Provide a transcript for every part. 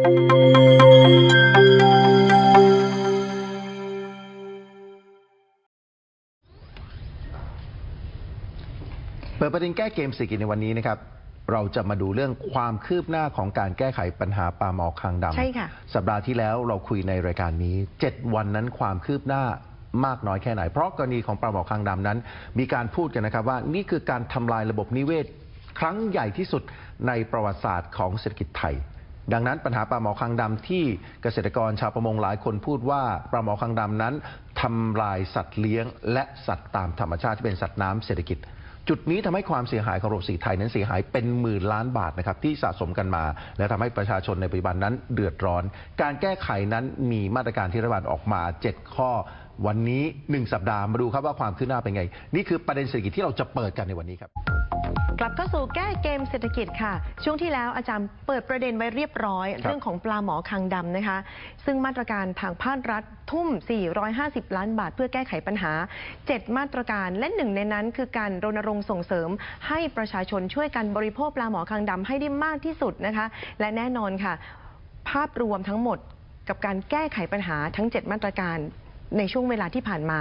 เปิดประเด็นแก้เกมเศรษฐกิจในวันนี้นะครับ เราจะมาดูเรื่องความคืบหน้าของการแก้ไขปัญหาปลาหมอคางดำใช่ค่ะ สัปดาห์ที่แล้วเราคุยในรายการนี้ 7 วันนั้นความคืบหน้ามากน้อยแค่ไหน เพราะกรณีของปลาหมอคางดำนั้น มีการพูดกันนะครับว่านี่คือการทำลายระบบนิเวศ ครั้งใหญ่ที่สุดในประวัติศาสตร์ของเศรษฐกิจไทย ดังนั้นปัญหาปลาหมอคางดำที่เกษตรกรชาวประมงหลายคนพูดว่าปลาหมอคางดำนั้นทำลายสัตว์เลี้ยง และสัตว์ตามธรรมชาติที่เป็นสัตว์น้ำเศรษฐกิจ จุดนี้ทำให้ความเสียหายของระบบสีไทยนั้นเสียหายเป็นหมื่นล้านบาทนะครับที่สะสมกันมา และทำให้ประชาชนในปัจจุบันนั้นเดือดร้อน การแก้ไขนั้นมีมาตรการที่รัฐบาลออกมา 7 ข้อ วันนี้ 1 สัปดาห์มาดูครับว่าความคืบหน้าเป็นไง นี่คือประเด็นเศรษฐกิจที่เราจะเปิดกันในวันนี้ครับ กลับเข้าสู่แก้เกมเศรษฐกิจค่ะ ช่วงที่แล้วอาจารย์เปิดประเด็นไว้เรียบร้อยครับเรื่องของปลาหมอคางดำนะคะ ซึ่งมาตรการทางภาครัฐทุ่ม 450 ล้านบาท เพื่อแก้ไขปัญหา 7 มาตรการและหนึ่งในนั้น คือการรณรงค์ส่งเสริม ให้ประชาชนช่วยกันบริโภคปลาหมอคางดำให้ได้มากที่สุดนะคะ และแน่นอนค่ะ ภาพรวมทั้งหมดกับการแก้ไขปัญหาทั้ง 7 มาตรการในช่วงเวลาที่ผ่านมา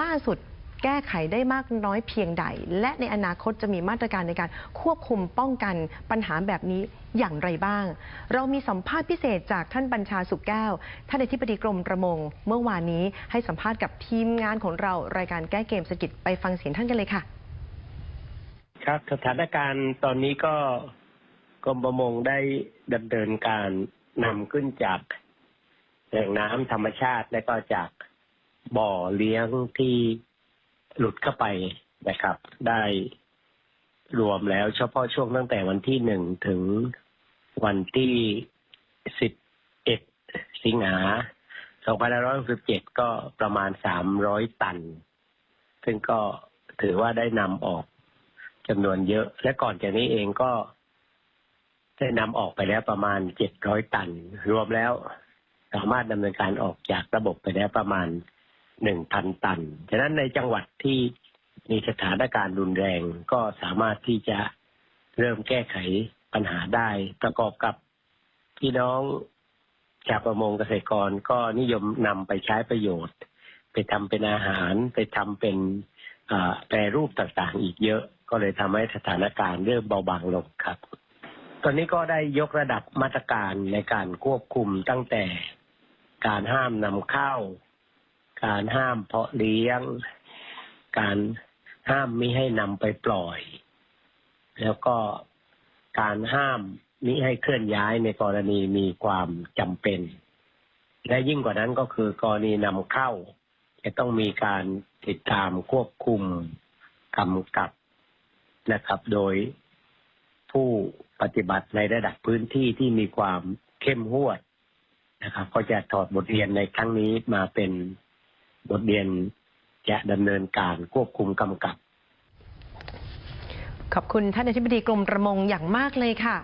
ล่าสุด แก้ไขได้มากน้อยเพียงใด และในอนาคตจะมีมาตรการในการควบคุมป้องกันปัญหาแบบนี้อย่างไรบ้าง เรามีสัมภาษณ์พิเศษจากท่านบัญชาสุขแก้ว ท่านอธิบดีกรมประมง เมื่อวานนี้ให้สัมภาษณ์กับทีมงานของเรารายการแก้เกมสกิจไปฟังเสียงท่านกันเลยค่ะ ครับสถานการณ์ตอนนี้ก็กรมประมงได้ดำเนินการนำขึ้นจากแหล่งน้ำธรรมชาติและก็จากบ่อเลี้ยงที่ หลุดเข้าไปนะครับ ได้รวมแล้วเฉพาะช่วงตั้งแต่วันที่หนึ่งถึงวันที่สิบเอ็ดสิงหาสองพันห้าร้อยสิบเจ็ดก็ประมาณสามร้อยตัน ซึ่งก็ถือว่าได้นำออกจำนวนเยอะ และก่อนจากนี้เองก็ได้นำออกไปแล้วประมาณเจ็ดร้อยตัน รวมแล้วสามารถดำเนินการออกจากระบบไปแล้วประมาณ หนึ่งพันตัน ฉะนั้นในจังหวัดที่มีสถานการณ์รุนแรงก็สามารถที่จะเริ่มแก้ไขปัญหาได้ ประกอบกับพี่น้องชาวประมงเกษตรกรก็นิยมนำไปใช้ประโยชน์ ไปทำเป็นอาหารไปทำเป็นแปรรูปต่างๆ อีกเยอะ ก็เลยทำให้สถานการณ์เริ่มเบาบางลงครับ ตอนนี้ก็ได้ยกระดับมาตรการในการควบคุมตั้งแต่การห้ามนำเข้า การห้ามเพาะเลี้ยง การห้ามมิให้นำไปปล่อย แล้วก็การห้ามมิให้เคลื่อนย้ายในกรณีมีความจำเป็น และยิ่งกว่านั้นก็คือกรณีนำเข้า จะต้องมีการติดตามควบคุมกำกับนะครับ โดยผู้ปฏิบัติในระดับพื้นที่ที่มีความเข้มงวดนะครับ ก็จะถอดบทเรียนในครั้งนี้มาเป็น บทเรียนจะดำเนินการควบคุมกำกับ ขอบคุณท่านอธิบดีกรมประมงอย่างมากเลยค่ะ